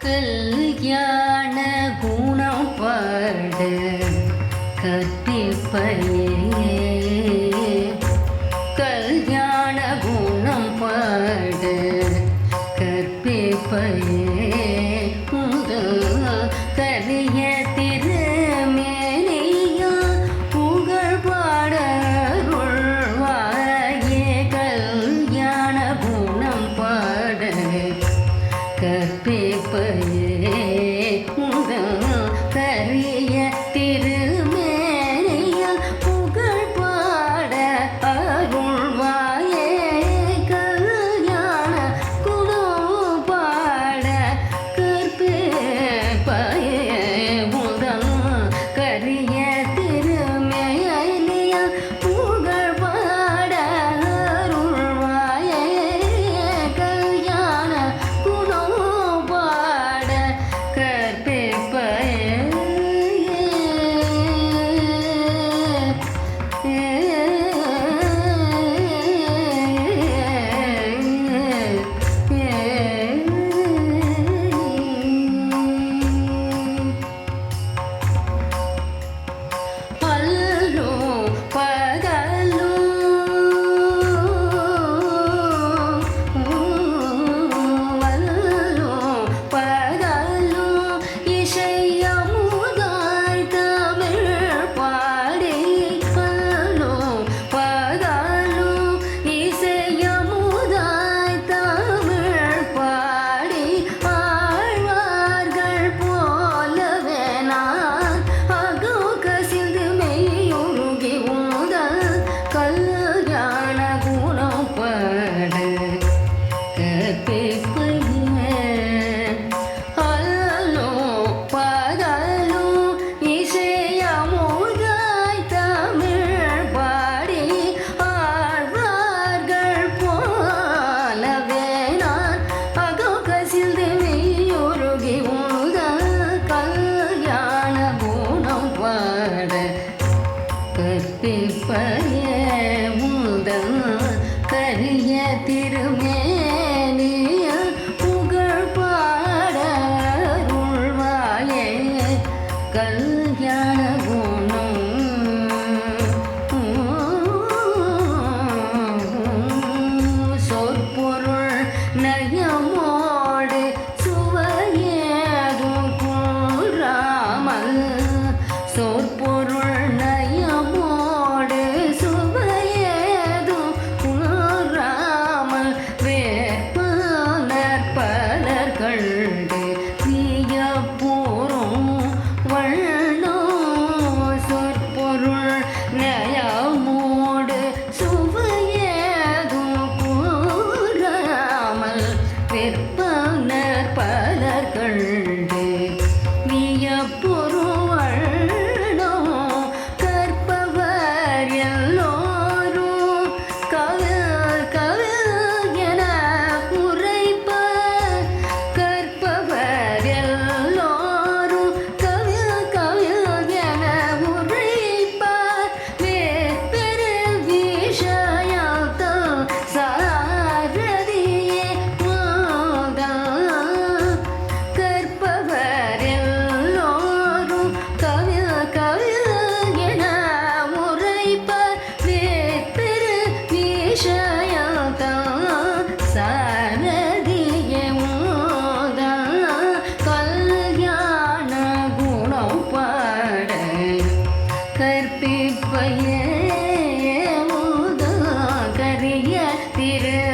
கல்யாண குணம் பாட. கற்பிப்பையே பாட கற்பிப்பையே அல்லோ பகலோ David.